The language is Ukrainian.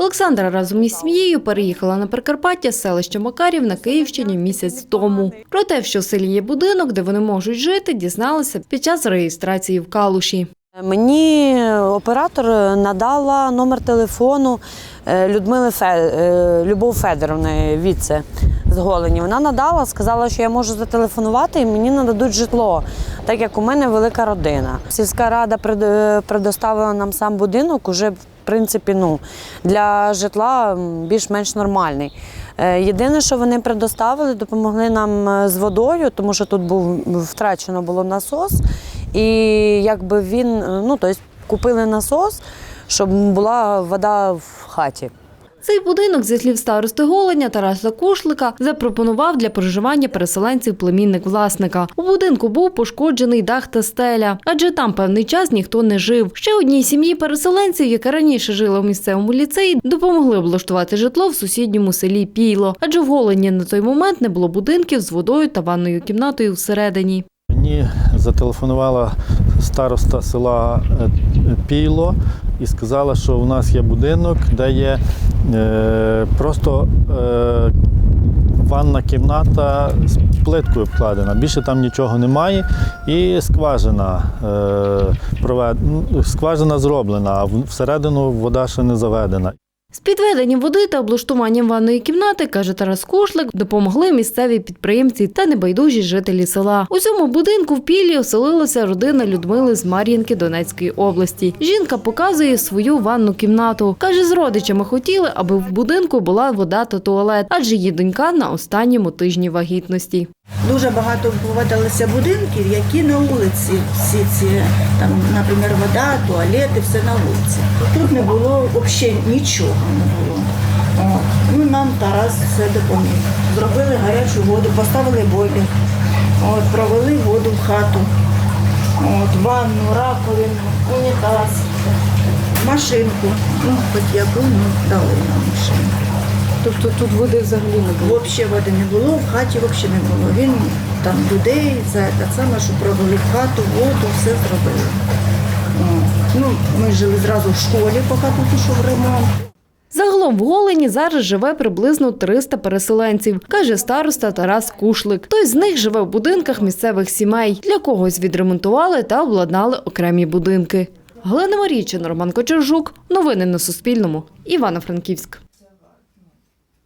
Олександра разом із сім'єю переїхала на Прикарпаття з селища Макарів на Київщині місяць тому. Про те, що в селі є будинок, де вони можуть жити, дізналися під час реєстрації в Калуші. Мені оператор надала номер телефону е, Людмили Фе... е, Любов Федоровни Віце з Голені. Вона надала, сказала, що я можу зателефонувати і мені нададуть житло, так як у мене велика родина. Сільська рада е, предоставила нам сам будинок уже в принципі ну, для житла більш-менш нормальний. Е, Єдине, що вони предоставили, допомогли нам е, з водою, тому що тут був втрачено було насос. І якби він, е, ну тобто купили насос, щоб була вода в хаті. Цей будинок, зі слів старости Голеня Тараса Кушлика, запропонував для проживання переселенців племінник власника. У будинку був пошкоджений дах та стеля, адже там певний час ніхто не жив. Ще одній сім'ї переселенців, яка раніше жила в місцевому ліцеї, допомогли облаштувати житло в сусідньому селі Пійло, адже в Голені на той момент не було будинків з водою та ванною кімнатою всередині. Мені зателефонувала староста села е, Пійло і сказала, що у нас є будинок, де є е, просто е, ванна кімната з плиткою вкладена. Більше там нічого немає. І скважина, ну, скважина зроблена, а всередину вода ще не заведена. З підведенням води та облаштуванням ванної кімнати, каже Тарас Кушлик, допомогли місцеві підприємці та небайдужі жителі села. У цьому будинку в Піллі оселилася родина Людмили з Мар'їнки Донецької області. Жінка показує свою ванну кімнату. Каже, з родичами хотіли, аби в будинку була вода та туалет, адже її донька на останньому тижні вагітності. Дуже багато повадилося будинків, які на вулиці всі ці, там, наприклад, вода, туалети, все на вулиці. Тут не було взагалі нічого не було. Ну, нам Тарас все допоміг. Зробили гарячу воду, поставили бойлер, от, провели воду в хату, от, ванну, раковину, унітаз, машинку. Ну, хоч яку ну, дали нам машинку. Тобто тут води взагалі не було. Взагалі води не було, в хаті взагалі не було. Він там людей за те саме, що провели в хату, воду, все зробили. Ну, ми жили зразу в школі, поки тут пішов ремонт. Загалом в Голені зараз живе приблизно 300 переселенців, каже староста Тарас Кушлик. Той з них живе в будинках місцевих сімей. Для когось відремонтували та обладнали окремі будинки. Галина Марійчин, Роман Кочержук. Новини на Суспільному. Івано-Франківськ.